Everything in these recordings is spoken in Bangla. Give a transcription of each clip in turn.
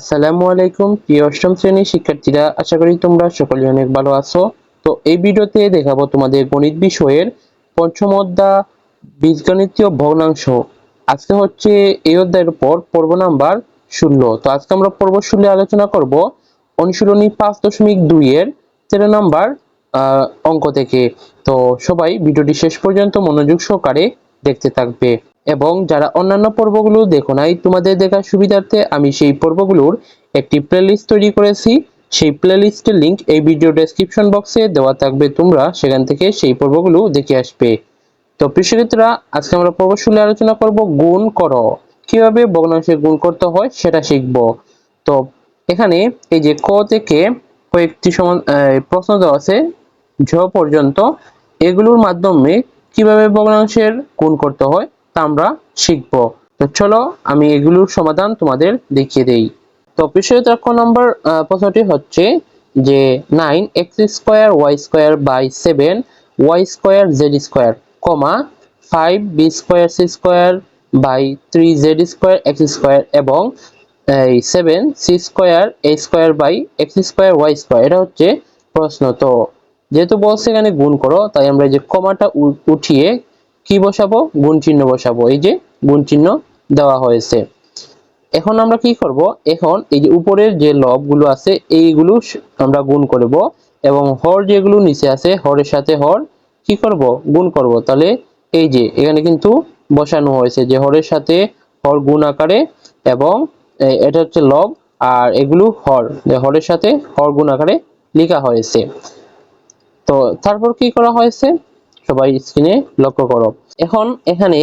আসসালামু আলাইকুম, প্রিয় অষ্টম শ্রেণির শিক্ষার্থীরা, আশা করি তোমরা সকলে অনেক ভালো আছো। তো এই ভিডিওতে দেখাবো তোমাদের গণিত বিষয়ের পঞ্চম অধ্যায় বীজগণিতীয় ভগ্নাংশ। আজকে হচ্ছে এই অধ্যায়ের উপর পর্ব নাম্বার ষোলো। তো আজকে আমরা পর্ব ষোলো আলোচনা করব অনুশীলনী পাঁচ দশমিক দুই এর তেরো নাম্বার অঙ্ক থেকে। তো সবাই ভিডিওটি শেষ পর্যন্ত মনোযোগ সহকারে দেখতে থাকবে। এবং যারা অন্যান্য পর্বগুলো দেখো নাই, তোমাদের দেখার সুবিধার্থে আমি সেই পর্বগুলোর একটি প্লেলিস্ট তৈরি করেছি। সেই প্লেলিস্টের লিংক এই ভিডিও ডেসক্রিপশন বক্সে দেওয়া থাকবে, তোমরা সেখান থেকে সেই পর্বগুলো দেখে আসবে। তো প্রিয় আজকে আমরা পর্ব শুনে আলোচনা করব গুণ করো। কীভাবে ভগ্নাংশে গুণ করতে হয় সেটা শিখব। তো এখানে এই যে ক থেকে কয়েকটি সমান প্রশ্ন দেওয়া আছে, ঝ পর্যন্ত, এগুলোর মাধ্যমে কীভাবে ভগ্নাংশের গুণ করতে হয় তা আমরা শিখব। তো চলো আমি এগুলোর সমাধান তোমাদের দেখিয়ে দেই। তো বিষয়ত ক নম্বর প্রশ্নটি হচ্ছে যে nine X square Y square by seven Y square Z square comma five B square C square by three Z square X square এবং এই seven C square A square by X square Y square. এটা হচ্ছে প্রশ্ন। তো যেহেতু বলছে এখানে গুণ করো, তাই আমরা যে কমাটা উঠিয়ে কি বসাবো? গুণ চিহ্ন বসাবো। এই যে গুণ চিহ্ন দেওয়া হয়েছে। এখন আমরা কি করব? এখন এই যে উপরের যে লবগুলো আছে, এইগুলো আমরা গুণ করব এবং হর যেগুলো নিচে আছে, হরের সাথে হর কি করব? গুণ করব। তাহলে এই যে এখানে কিন্তু বসানো হয়েছে যে হরের সাথে হর গুণ আকারে এবং এটা হচ্ছে লব আর এগুলো হর, যে হরের সাথে হর গুণ আকারে লেখা হয়েছে। তো তারপর কি করা হয়েছে? সবাই স্ক্রিনে লক্ষ্য করো। এখন এখানে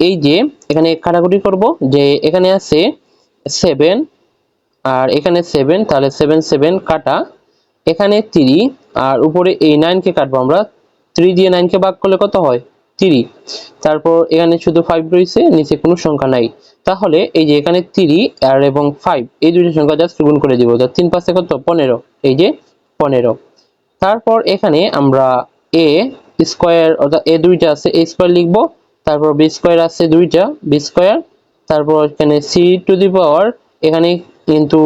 এই যে, এখানে কাটাকুটি করব, যে এখানে আছে সেভেন আর এখানে সেভেন তাহলে সেভেন সেভেন কাটা। এখানে থ্রি আর উপরে এই নাইনকে কাটবো আমরা। থ্রি দিয়ে নাইনকে ভাগ করলে কত হয়? থ্রি তারপর এখানে শুধু ফাইভ রয়েছে, নিচে কোনো সংখ্যা নাই। তাহলে এই যে এখানে থ্রি আর এবং ফাইভ এই দুটো সংখ্যা জাস্ট গুণ করে দিব। তিন পাশে কত? পনেরো। এই যে পনেরো। তারপর এখানে আমরা এ স্কোয়ার অর্থাৎ এ দুইটা আছে, এ স্কোয়ার লিখব, তারপর বি স্কোয়ার আছে দুইটা, বি স্কোয়ার, তারপর এখানে সি টু দি পাওয়ার এখানে কিন্তু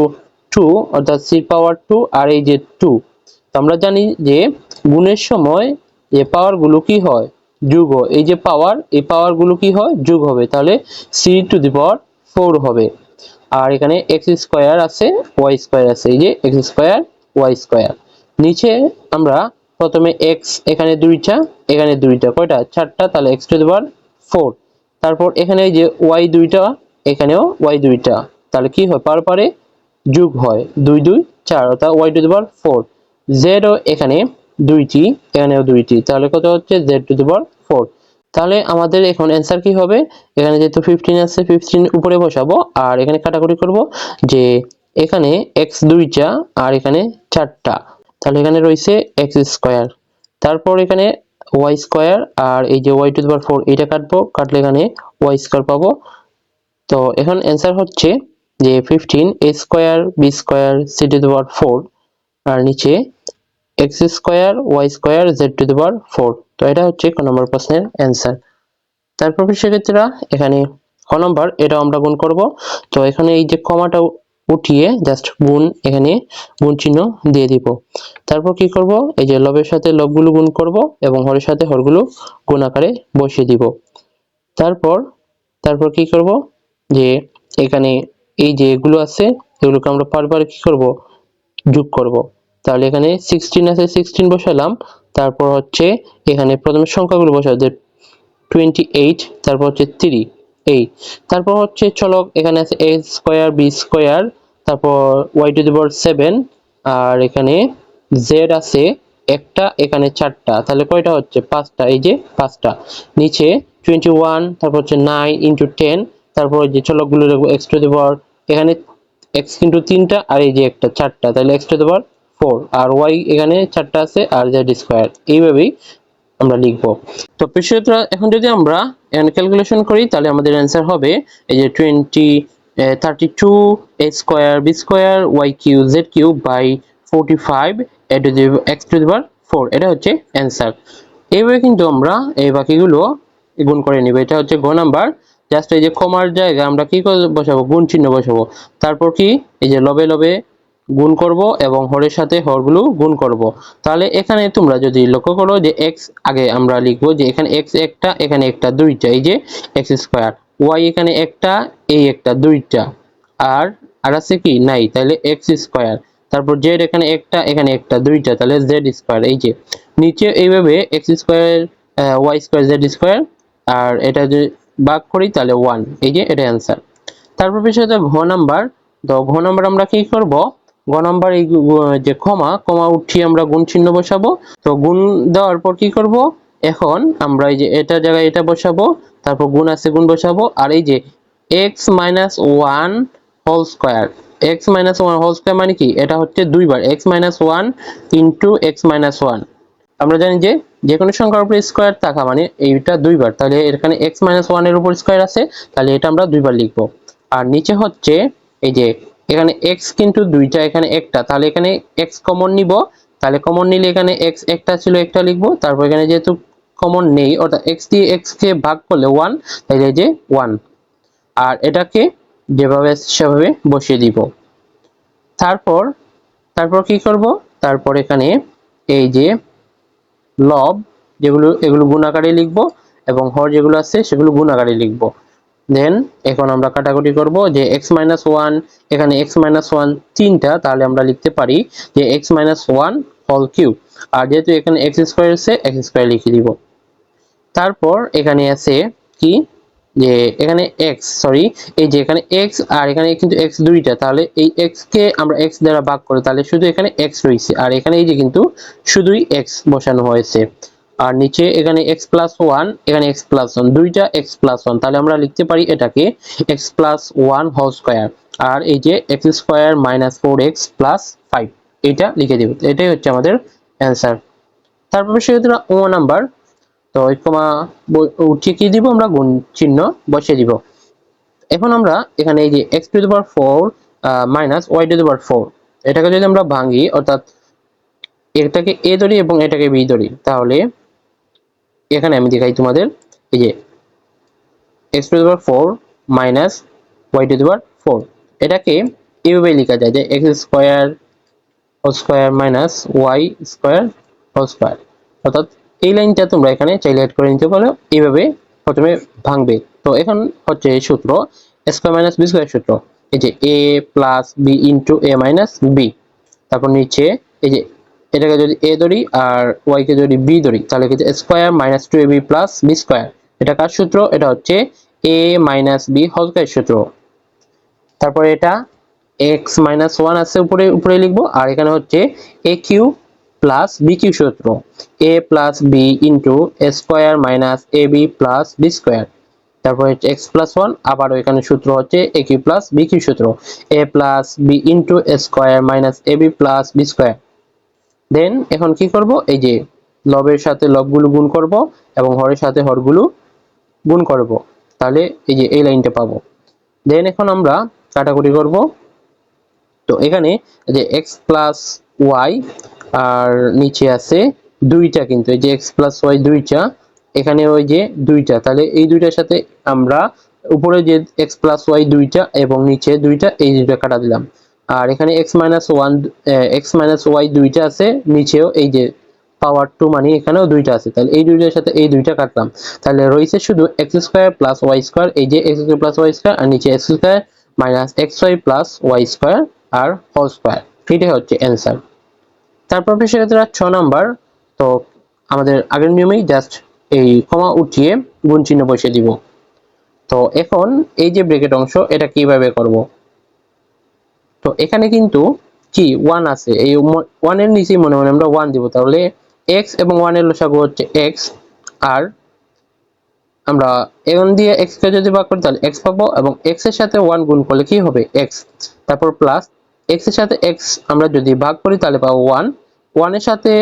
টু অর্থাৎ সি পাওয়ার টু আর এই যে টু তো আমরা জানি যে গুণের সময় যে পাওয়ারগুলো কি হয়? যোগ হয়। এই যে পাওয়ার এই পাওয়ারগুলো কি হয়? যোগ হবে। তাহলে C to the power four হবে। আর এখানে এক্স স্কোয়ার আছে ওয়াই স্কোয়ার আছে। এই যে এক্স স্কোয়ার ওয়াই স্কোয়ার। নিচে আমরা প্রথমে এক্স এখানে দুইটা এখানে দুইটা, কয়টা? চারটা, তাহলে X to the power four তারপর এখানে এই যে ওয়াই দুইটা, এখানেও ওয়াই দুইটা। তাহলে কি হয়? পার পারে যোগ হয় দুই দুই, চার, অর্থাৎ Y to the power four জেডও এখানে দুইটি, এখানেও দুইটি। তাহলে কত হচ্ছে? Z to the power four তাহলে আমাদের এখন অ্যান্সার কি হবে? এখানে যেহেতু ফিফটিন আছে ফিফটিন উপরে বসাবো, আর এখানে কাটাকুটি করব যে এখানে এক্স দুইটা, আর এখানে চারটা। তাহলে এখানে রয়েছে এক্স স্কোয়ার। তারপর এখানে ওয়াই স্কোয়ার আর এই যে ওয়াই টু পাওয়ার ফোর এটা কাটবো, কাটলে এখানে ওয়াই স্কোয়ার পাবো। তো এখন অ্যান্সার হচ্ছে যে fifteen A square B square C to power four আর নিচে X square Y square Z to power four তো এটা হচ্ছে ক নম্বর প্রশ্নের অ্যান্সার তারপর সেক্ষেত্রে এখানে ক নম্বর এটা আমরা গুণ করব। তো এখানে এই যে কমাটা উঠিয়ে জাস্ট গুণ এখানে গুণ চিহ্ন দিয়ে দিব। তারপর কি করব? এই যে লবের সাথে লবগুলো গুণ করব এবং হরের সাথে হরগুলো গুণ আকারে বসিয়ে দিব। তারপর তারপর কি করব? যে এখানে এই যে এগুলো আছে, এগুলোকে আমরা বারবার কি করব? যোগ করব। তাহলে এখানে সিক্সটিন আছে সিক্সটিন বসালাম। তারপর হচ্ছে এখানে প্রথমে সংখ্যাগুলো বসাবো যে টোয়েন্টি এইট তারপর হচ্ছে থ্রি এই তারপর হচ্ছে চলক এখানে আছে এ স্কোয়ার বি স্কোয়ার তারপর Y to the power seven আর এখানে জেড আছে একটা, এখানে চারটা। তাহলে কয়টা হচ্ছে? পাঁচটা, এই যে পাঁচটা। নিচে টোয়েন্টি ওয়ান তারপর হচ্ছে নাইন ইন্টু টেন তারপর যে চলকগুলো রাখব এক্স টু দি পাওয়ার এখানে এক্স কিন্তু তিনটা, আর এই যে একটা, চারটা। তাহলে X to the power four R Y এখানে চারটা আছে, আর জেড স্কোয়ার এইভাবেই আমরা লিখব। তো প্রিয় এখন যদি আমরা ক্যালকুলেশন করি, তাহলে আমাদের অ্যান্সার হবে এই যে twenty thirty two A square B square Y cube Z cube by forty five A to the X to the power four এটা হচ্ছে অ্যান্সার এইভাবে কিন্তু আমরা এই বাকিগুলো গুণ করে নিব। এটা হচ্ছে গ নাম্বার। জাস্ট এই যে কমার জায়গায় আমরা কি বসাবো? গুণ চিহ্ন বসাবো। তারপর কি? এই যে লবে লবে গুণ করব এবং হরের সাথে হরগুলো গুণ করব। তাহলে এখানে তোমরা যদি লক্ষ্য করো যে এক্স আগে আমরা লিখব যে এখানে এক্স একটা, এখানে একটা দুইটা, এই যে এক্স স্কোয়ার ওয়াই এখানে একটা, এই একটা দুইটা। আর আর আছে কি? নাই। তাহলে এক্স স্কোয়ার তারপর জেড এখানে একটা এখানে একটা দুইটা। তাহলে জেড স্কোয়ার এই যে। নিচে এইভাবে X square Y square Z square আর এটা যদি ভাগ করি, তাহলে ওয়ান এই যে এটা অ্যান্সার তারপর বিষয়টা ঘ নাম্বার তো ঘ নাম্বার আমরা কি করব? ঘ নাম্বার এই যে ক্ষমা কমা উঠিয়ে আমরা গুণ চিহ্ন বসাবো। তো গুণ দেওয়ার পর কি করব? এখন আমরা এই যে এটা জায়গায় এটা বসাবো, তারপর গুণ আছে গুণ বসাবো। আর এই যে X minus one whole square X minus one whole square মানে কি? এটা হচ্ছে দুইবার X minus one into X minus one আমরা জানি যে যে কোনো সংখ্যার উপর স্কোয়ার থাকা মানে এইটা দুইবার। তাহলে এখানে এক্স মাইনাস ওয়ানের উপর স্কোয়ার আছে, তাহলে এটা আমরা দুইবার লিখব। আর নিচে হচ্ছে এই যে এখানে এক্স কিন্তু দুইটা, এখানে একটা। তাহলে এখানে এক্স কমন নিব। তাহলে কমন নিলে এখানে এক্স একটা ছিল, একটা লিখব। তারপর এখানে যেহেতু কমন নেই, অর্থাৎ এক্স দিয়ে এক্স কে ভাগ করলে ওয়ান তাহলে যে ওয়ান আর এটাকে যেভাবে, সেভাবে বসিয়ে দিব। তারপর তারপর কি করব? তারপর এখানে এই যে লব যেগুলো, এগুলো গুণ আকারে লিখব এবং হর যেগুলো আছে, সেগুলো গুণ আকারে লিখব। দেন এখন আমরা কাটাকুটি করব যে x মাইনাস ওয়ান এখানে x মাইনাস ওয়ান তিনটা, তাহলে আমরা লিখতে পারি যে x minus one whole cube আর যেহেতু এখানে x স্কোয়ার আছে, x স্কোয়ার লিখে দিব। তারপর এখানে আছে কি? যে এখানে x সরি এই যে এখানে x আর এখানে কিন্তু x দুইটা, তাহলে এই x কে আমরা x দ্বারা ভাগ করি, তাহলে শুধু এখানে x রয়েছে। আর এখানে এই যে কিন্তু শুধুই x বসানো হয়েছে। আর নিচে এখানে x প্লাস ওয়ান এখানে x প্লাস ওয়ান দুইটা x প্লাস ওয়ান তাহলে আমরা লিখতে পারি এটাকে x plus one whole square আর এই যে X square minus four X plus five এটা লিখে দেব। এটাই হচ্ছে আমাদের অ্যান্সার তারপর সেক্ষেত্রে ও নাম্বার তো কমা উঠিয়ে কি দিব? আমরা গুণ চিহ্ন বসিয়ে দিব। এখন আমরা এখানে এই যে X to the power four minus Y to the power four এটাকে যদি আমরা ভাঙি, অর্থাৎ এটাকে এ ধরি এবং এটাকে বি ধরি, তাহলে এখানে আমি দেখাই তোমাদের, এই যে X to the power four minus Y to the power four এটাকে এইভাবে লেখা যায় যে X square square minus Y square whole square অর্থাৎ এই লাইনটা তোমরা এখানে চাইলে অ্যাড করে নিতে পারো এইভাবে প্রথমে ভাঙবে। তো এখন হচ্ছে সূত্র স্কোয়ার মাইনাস বি স্কোয়ার সূত্র, এই যে A plus B into A minus B তারপর নিচে, এই যে এটাকে যদি এ ধরি আর ওয়াই কে যদি বি ধরি, তাহলে কিন্তু square minus two A B plus B square এটা কার সূত্র? এটা হচ্ছে এ মাইনাস বি হোল সূত্র। তারপরে এটা এক্স মাইনাস ওয়ান আছে উপরে উপরে লিখব, আর এখানে হচ্ছে A cube plus B cube সূত্র। A plus B into square minus A B plus B square তারপর হচ্ছে এক্স প্লাস ওয়ান আবারও এখানে সূত্র হচ্ছে A cube plus B cube সূত্র। A plus B into square minus A B plus B square then এখন কি করব? এই যে লবের সাথে লবগুলো গুণ করব এবং হরের সাথে হরগুলো গুণ করব। তাহলে এই যে এই লাইনটা পাবো। দেন এখন আমরা কাটাকুটি করব। তো এখানে যে এক্স প্লাস ওয়াই আর নিচে আছে দুইটা কিন্তু। এই যে এক্স প্লাস ওয়াই দুইটা, এখানে ওই যে দুইটা। তাহলে এই দুইটার সাথে আমরা উপরে যে এক্স প্লাস ওয়াই দুইটা এবং নিচে দুইটা, এই দুইটা কাটা দিলাম। আর এখানে X minus one X minus Y দুইটা আছে, নিচেও এই যে পাওয়ার টু মানে এখানেও দুইটা আছে। তাহলে এই দুইটার সাথে এই দুইটা কাটলাম। তাহলে রয়েছে শুধু X square plus Y square এই যে X square plus Y square আর নিচে X square minus X Y plus Y square আর হোল স্কোয়ার এটাই হচ্ছে অ্যান্সার তারপর সেক্ষেত্রে ছ নাম্বার তো আমাদের আগের নিয়মেই জাস্ট এই কমা উঠিয়ে গুণ চিহ্ন বসিয়ে দিব। তো এখন এই যে ব্রেকেট অংশ, এটা কীভাবে করব? তো এখানে কিন্তু কি? ওয়ান আছে। এই ওয়ানের নিচেই মনে মনে আমরা ওয়ান দিব। তাহলে এক্স এবং ওয়ানের লসাগু হচ্ছে এক্স আর আমরা এন দিয়ে এক্স কে যদি ভাগ করি, তাহলে এক্স পাবো এবং এক্সের সাথে ওয়ান গুণ করলে কি হবে? এক্স তারপর প্লাস এক্সের সাথে এক্স আমরা যদি ভাগ করি, তাহলে পাবো ওয়ান ওয়ানের সাথে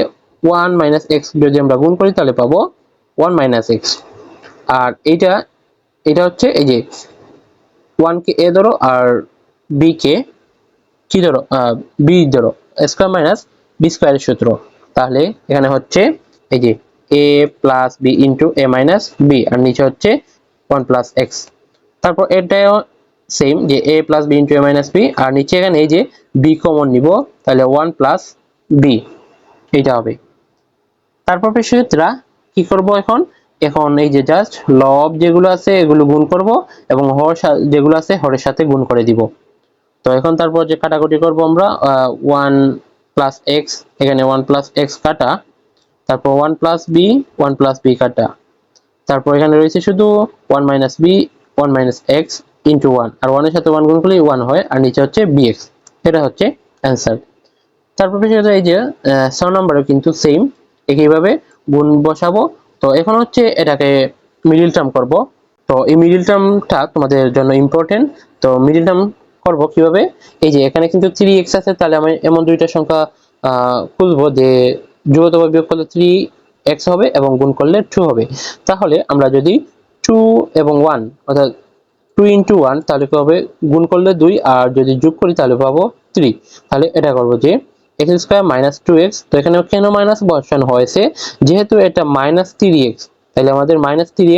ওয়ান মাইনাস এক্স যদি আমরা গুণ করি, তাহলে পাবো ওয়ান মাইনাস এক্স আর এইটা এটা হচ্ছে এই যে ওয়ান কে এ ধরো আর বি কে কি ধরো? বি ধরো স্কোয়ার মাইনাস বি স্কোয়ারের সূত্র। তাহলে এখানে হচ্ছে এই যে A plus B into A minus B আর নিচে হচ্ছে ওয়ান প্লাস এক্স তারপর এটাও সেম যে A plus B into A minus B আর নিচে এখানে এই যে বি কমন নিব, তাহলে ওয়ান প্লাস বি এটা হবে। তারপর পেশিরা কি করব এখন? এখন এই যে জাস্ট লব যেগুলো আছে, এগুলো গুণ করব, এবং হর যেগুলো আছে, হরের সাথে গুণ করে দিব। তো এখন তারপর যে কাটাকুটি করব আমরা ওয়ান প্লাস এক্স এখানে ওয়ান প্লাস এক্স কাটা, তারপর one plus B one plus B কাটা। তারপর এখানে রয়েছে শুধু one minus B one minus X into one আর ওয়ানের সাথে ওয়ান গুণ করলে ওয়ান হয়, আর নিচে হচ্ছে বি এক্স এটা হচ্ছে অ্যান্সার তারপর বিষয়টা এই যে ছ নম্বরে কিন্তু সেম একইভাবে গুণ বসাবো। তো এখন হচ্ছে এটাকে মিডিল টার্ম করব। তো এই মিডিল টার্মটা তোমাদের জন্য ইম্পর্টেন্ট তো মিডিল টার্ম করব কীভাবে? এই যে এখানে কিন্তু থ্রি এক্স আছে তাহলে আমি এমন দুইটা সংখ্যা আহ, যে যুগত বিয়োগ করলে থ্রি এক্স হবে এবং গুণ করলে টু হবে। তাহলে আমরা যদি টু এবং ওয়ান অর্থাৎ টু ইন্টু ওয়ান তাহলে কি হবে? গুণ করলে দুই আর যদি যোগ করি তাহলে পাবো থ্রি তাহলে এটা করব যে X square minus two X তো এখানে কেন মাইনাস বসানো হয়েছে? যেহেতু এটা মাইনাস থ্রি তাহলে আমাদের মাইনাস থ্রি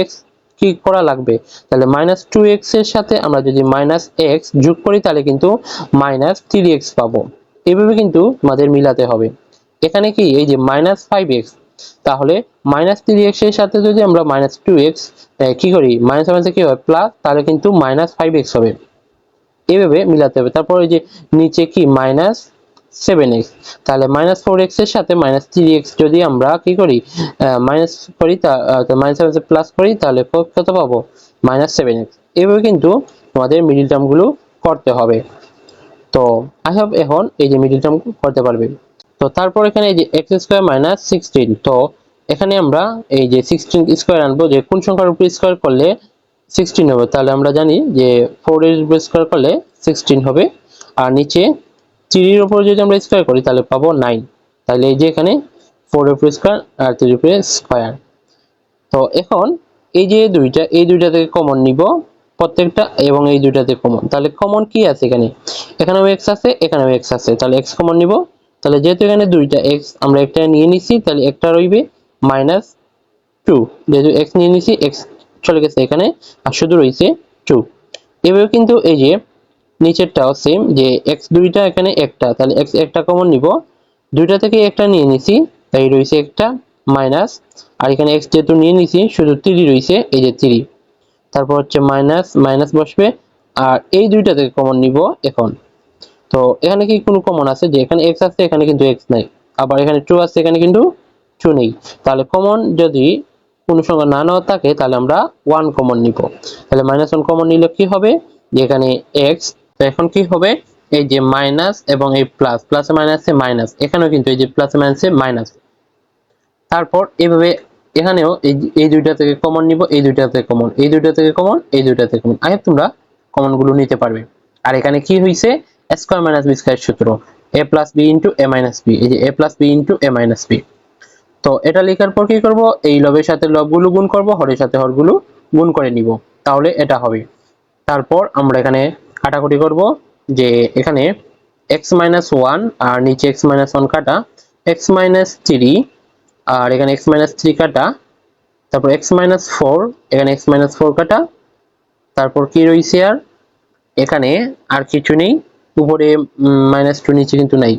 কি করা লাগবে? তাহলে মাইনাস টু এক্সের সাথে আমরা যদি এক্স যোগ করি, তাহলে কিন্তু মাইনাস থ্রি এক্স পাবো। এইভাবে কিন্তু আমাদের মিলাতে হবে। এখানে কি? এই যে মাইনাস ফাইভ এক্স তাহলে মাইনাস থ্রি এক্সের সাথে যদি আমরা মাইনাস টু এক্স কি করি? মাইনাস মাইনাসে কি হয় প্লাস তাহলে কিন্তু মাইনাস ফাইভ এক্স হবে। এভাবে মিলাতে হবে। তারপর এই যে নিচে কি? মাইনাস সেভেন এক্স তাহলে মাইনাস ফোর এক্সের সাথে মাইনাস থ্রি এক্স যদি আমরা কি করি মাইনাস করি মাইনাস সেভেন প্লাস করি, তাহলে কত পাবো? মাইনাস সেভেন এক্স এইভাবে কিন্তু আমাদের মিডিল টার্মগুলো করতে হবে। তো আই হোপ এখন এই যে মিডিল টার্ম করতে পারবে। তো তারপর এখানে এই যে এক্স স্কোয়ার মাইনাস সিক্সটিন তো এখানে আমরা এই যে সিক্সটিন স্কোয়ার আনব, যে কোন সংখ্যার উপর স্কোয়ার করলে সিক্সটিন হবে? তাহলে আমরা জানি যে ফোর এর উপর স্কোয়ার করলে সিক্সটিন হবে। আর নিচে থ্রির উপর যদি আমরা স্কোয়ার করি, তাহলে পাবো নাইন তাহলে এই যে এখানে ফোর উপর স্কোয়ার আর থ্রির উপরে স্কোয়ার তো এখন এই যে দুইটা, এই দুইটা থেকে কমন নিব প্রত্যেকটা এবং এই দুইটাতে কমন তাহলে কমন কি আছে এখানে? এখানেও এক্স আছে, এখানেও এক্স আছে। তাহলে এক্স কমন নিব। তাহলে যেহেতু এখানে দুইটা এক্স আমরা একটা নিয়ে নিছি, তাহলে একটা রইবে মাইনাস টু যেহেতু এক্স নিয়ে নিছি এক্স চলে গেছে এখানে, আর শুধু রয়েছে টু এভাবে কিন্তু এই যে নিচেরটাও সেম যে এক্স দুইটা এখানে একটা, তাহলে এক্স একটা কমন নিব। দুইটা থেকে একটা নিয়ে নিছি তাই রয়েছে একটা মাইনাস আর এখানে এক্স যেহেতু নিয়ে নিছি, শুধু থ্রি রয়েছে, এই যে থ্রি তারপর হচ্ছে মাইনাস মাইনাস বসবে, আর এই দুইটা থেকে কমন নিব এখন। তো এখানে কি কোনো কমন আছে? যে এখানে এক্স আছে, এখানে কিন্তু এক্স নাই। আবার এখানে টু আছে, এখানে কিন্তু টু নেই। তাহলে কমন যদি কোনো সংখ্যা না নেওয়া থাকে, তাহলে আমরা ওয়ান কমন নিব। তাহলে মাইনাস কমন নিলে কি হবে? যে এখানে এক্স তো এখন কি হবে? এই যে মাইনাস এবং এই প্লাস প্লাসে মাইনাসে মাইনাস এখানেও কিন্তু এই যে প্লাসে মাইনাসে মাইনাস তারপর এইভাবে এখানেও এই দুইটা থেকে কমন নিব, এই দুইটা থেকে কমন এই দুইটা থেকে কমন এই দুইটা থেকে কমন আগে তোমরা কমনগুলো নিতে পারবে। আর এখানে কি হয়েছে স্কোয়ার মাইনাস বি স্কোয়ার সূত্র। A plus B into A minus B এই যে A plus B into A minus B তো এটা লেখার পর কি করব? এই লবের সাথে লবগুলো গুণ করব, হরের সাথে হরগুলো গুণ করে নিব। তাহলে এটা হবে। তারপর আমরা এখানে কাটাকুটি করব যে এখানে x মাইনাস ওয়ান আর নিচে x মাইনাস ওয়ান কাটা, x মাইনাস থ্রি আর এখানে x মাইনাস থ্রি কাটা, তারপর x মাইনাস ফোর এখানে x মাইনাস ফোর কাটা, তারপর কি রয়েছে আর? এখানে আর কিছু নেই, উপরে মাইনাস টু নিচে কিন্তু নাই,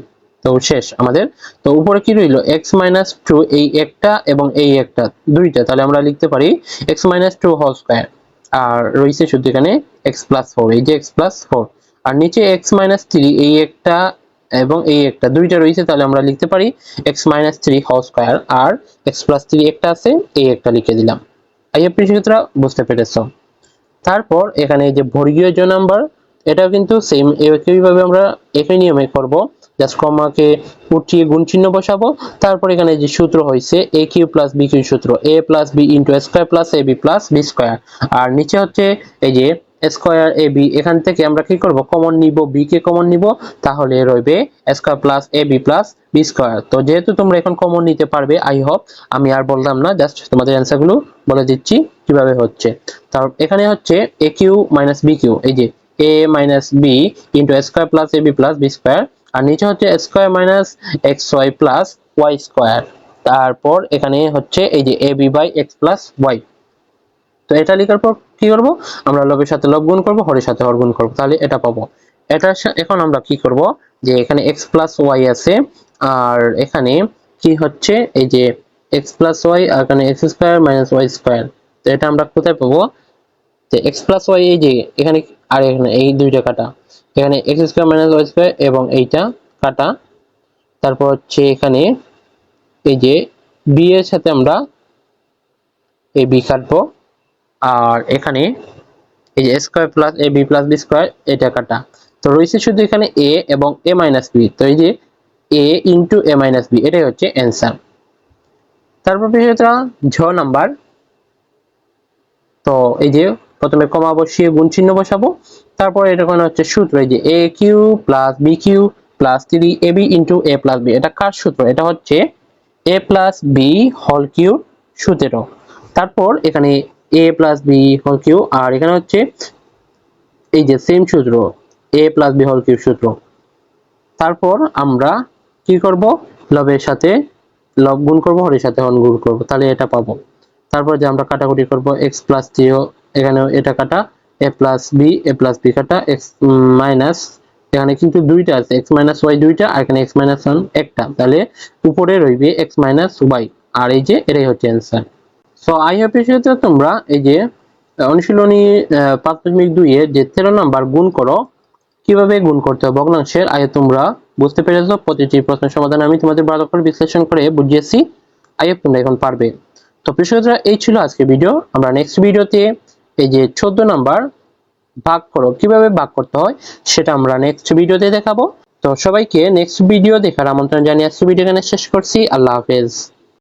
তো শেষ আমাদের, তো উপরে কি রইল? x মাইনাস টু এই একটা এবং এই একটা, দুইটা, তাহলে আমরা লিখতে পারি x minus two whole square আর রয়েছে শুধু এখানে x প্লাস ফোর এই যে x প্লাস ফোর আর নিচে x মাইনাস থ্রি এই একটা এবং এই একটা, দুইটা রয়েছে, তাহলে আমরা লিখতে পারি x minus three whole square আর x প্লাস থ্রি একটা আছে, এই একটা লিখে দিলাম। আই শিক্ষার্থীরা বুঝতে পেরেছ? তারপর এখানে যে বর্গীয় জ নাম্বার এটাও কিন্তু সেম একইভাবে আমরা একই নিয়মে করব। জাস্ট কমাকে উঠিয়ে গুণ চিহ্ন বসাবো। তারপর এখানে যে সূত্র হয়েছে A cube plus B cube সূত্র A plus B into square plus A B plus B square আর নিচে হচ্ছে এই যে স্কোয়ার এ বি এখান থেকে আমরা কি করব? কমন নিব বি কে কমন নিব, তাহলে রইবে square plus A B plus B square তো যেহেতু তোমরা এখন কমন নিতে পারবে আই হোপ আমি আর বললাম না জাস্ট তোমাদের অ্যান্সারগুলো বলে দিচ্ছি কীভাবে হচ্ছে। তার, এখানে হচ্ছে A cube minus B cube এই যে A minus B into square plus A B plus B square আর নিচে হচ্ছে square minus X Y plus Y square তারপর এখানে হচ্ছে এই যে A B by X plus Y তো এটা লেখার পর কি করব? আমরা লবের সাথে লব গুণ করব, হরের সাথে হর গুণ করব। তাহলে এটা পাবো। এটা এখন আমরা কি করব? যে এখানে x প্লাস ওয়াই আছে, আর এখানে কি হচ্ছে? এই যে x প্লাস ওয়াই আর এখানে x square minus Y square তো এটা আমরা কোথায় পাবো? যে x প্লাস ওয়াই এই যে, এখানে আর এখানে এই দুইটা কাটা। এখানে x square minus Y square এবং এইটা কাটা। তারপর হচ্ছে এখানে এই যে b এর সাথে আমরা এই b কাটবো। আর এখানে এই যে square plus A B plus B square এটা কাটা। তো রয়েছে শুধু এখানে এ এবং এ মাইনাস বি তো এই যে A into A minus B এটাই হচ্ছে অ্যান্সার তারপর বিষয়টা ঝ নাম্বার। তো এই যে প্রথমে কমা বসিয়ে গুণ চিহ্ন বসাবো। তারপর এটা কোনো হচ্ছে সূত্র, এই যে A cube plus B cube plus three A B into A plus B এটা কার সূত্র? এটা হচ্ছে A plus B whole cube সূত্র। তারপর এখানে A plus B whole cube আর এখানে হচ্ছে এই যে সেম সূত্র A plus B whole cube সূত্র। তারপর আমরা কি করব? লবের সাথে লব গুণ করব, হরের সাথে হন গুণ করব, তাহলে এটা পাবো। তারপর যে আমরা কাটাকুটি করব, x প্লাস জিরো এখানেও এটা কাটা a plus B A plus B কাটা x মাইনাস এখানে কিন্তু দুইটা আছে, x মাইনাস ওয়াই দুইটা, আর এখানে x মাইনাস ওয়ান একটা। তাহলে উপরে রইবে x মাইনাস ওয়াই আর এই যে এটাই হচ্ছে অ্যান্সার সো আই হোপ তোমরা এই যে অনুশীলনী পাঁচ দশমিক দুই এর যে তেরো নাম্বার গুণ করো, কীভাবে গুণ করতে হবে? ভগ্নাংশের আগে তোমরা বুঝতে পেরেছ, প্রতিটি প্রশ্নের সমাধান আমি তোমাদের ভালো করে বিশ্লেষণ করে বুঝিয়েছি। আইএফ তোমরা এখন পারবে। তো প্রিয় এই ছিল আজকে ভিডিও আমরা নেক্সট ভিডিওতে এই যে চোদ্দ নাম্বার ভাগ করো। কীভাবে ভাগ করতে হয় সেটা আমরা নেক্সট ভিডিওতে দেখাবো। তো সবাইকে নেক্সট ভিডিও দেখার আমন্ত্রণ জানিয়ে আজকে ভিডিও এখানে শেষ করছি। আল্লাহ হাফেজ।